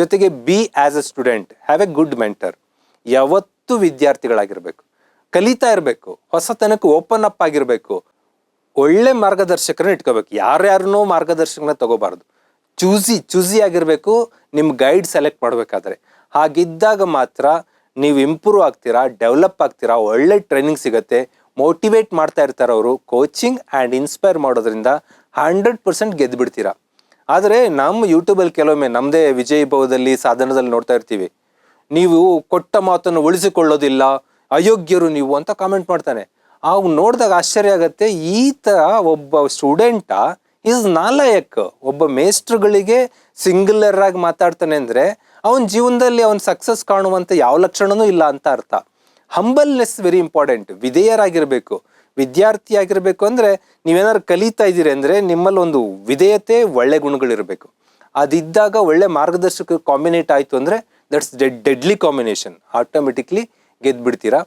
ಜೊತೆಗೆ be as a student have a good mentor ಯಾವತ್ತೂ ವಿದ್ಯಾರ್ಥಿಗಳಾಗಿರ್ಬೇಕು. ಕಲಿತಾ ಇರಬೇಕು, ಹೊಸತನಕ್ಕೆ ಓಪನ್ ಅಪ್ ಆಗಿರಬೇಕು. ಒಳ್ಳೆ ಮಾರ್ಗದರ್ಶಕರನ್ನ ಇಟ್ಕೋಬೇಕು. ಯಾರ್ಯಾರನ್ನೋ ಮಾರ್ಗದರ್ಶಕನ ತಗೋಬಾರ್ದು. ಚೂಸಿ ಚೂಸಿ ಆಗಿರಬೇಕು ನಿಮ್ಮ ಗೈಡ್ ಸೆಲೆಕ್ಟ್ ಮಾಡಬೇಕಾದ್ರೆ. ಹಾಗಿದ್ದಾಗ ಮಾತ್ರ ನೀವು ಇಂಪ್ರೂವ್ ಆಗ್ತೀರಾ ಡೆವಲಪ್ ಆಗ್ತೀರಾ, ಒಳ್ಳೆ ಟ್ರೈನಿಂಗ್ ಸಿಗುತ್ತೆ. ಮೋಟಿವೇಟ್ ಮಾಡ್ತಾ ಇರ್ತಾರೆ ಅವರು ಕೋಚಿಂಗ್ ಆ್ಯಂಡ್ ಇನ್ಸ್ಪೈರ್ ಮಾಡೋದ್ರಿಂದ ಹಂಡ್ರೆಡ್ ಪರ್ಸೆಂಟ್ ಗೆದ್ದು ಬಿಡ್ತೀರಾ ಆದರೆ ನಮ್ಮ ಯೂಟ್ಯೂಬಲ್ಲಿ ಕೆಲವೊಮ್ಮೆ ನಮ್ಮದೇ ವಿಜಯ್ ಭವದಲ್ಲಿ ಸಾಧನದಲ್ಲಿ ನೋಡ್ತಾ ಇರ್ತೀವಿ. ನೀವು ಕೊಟ್ಟ ಮಾತನ್ನು ಉಳಿಸಿಕೊಳ್ಳೋದಿಲ್ಲ, ಅಯೋಗ್ಯರು ನೀವು ಅಂತ ಕಾಮೆಂಟ್ ಮಾಡ್ತಾನೆ. ಅವು ನೋಡಿದಾಗ ಆಶ್ಚರ್ಯ ಆಗತ್ತೆ, ಈ ತರ ಒಬ್ಬ ಸ್ಟೂಡೆಂಟ ಇಸ್ ನಾಲಯಕ್. ಒಬ್ಬ ಮೇಸ್ಟ್ರುಗಳಿಗೆ ಸಿಂಗುಲರ್ ಆಗಿ ಮಾತಾಡ್ತಾನೆ ಅಂದ್ರೆ ಅವನ ಜೀವನದಲ್ಲಿ ಅವನ ಸಕ್ಸಸ್ ಕಾಣುವಂತ ಯಾವ ಲಕ್ಷಣನೂ ಇಲ್ಲ ಅಂತ ಅರ್ಥ. ಹಂಬಲ್ನೆಸ್ ವೆರಿ ಇಂಪಾರ್ಟೆಂಟ್ ವಿಧೇಯರಾಗಿರ್ಬೇಕು. ವಿದ್ಯಾರ್ಥಿ ಆಗಿರ್ಬೇಕು ಅಂದ್ರೆ ನೀವೇನಾದ್ರು ಕಲಿತಾ ಇದ್ದೀರಿ ಅಂದ್ರೆ ನಿಮ್ಮಲ್ಲಿ ಒಂದು ವಿಧೇಯತೆ, ಒಳ್ಳೆ ಗುಣಗಳಿರಬೇಕು. ಅದಿದ್ದಾಗ ಒಳ್ಳೆ ಮಾರ್ಗದರ್ಶಕ ಕಾಂಬಿನೇಟ್ ಆಯ್ತು ಅಂದ್ರೆ ದಟ್ಸ್ ಡೆಡ್ಲಿ ಕಾಂಬಿನೇಷನ್ ಆಟೋಮೆಟಿಕ್ಲಿ ಗೆದ್ಬಿಡ್ತೀರಾ?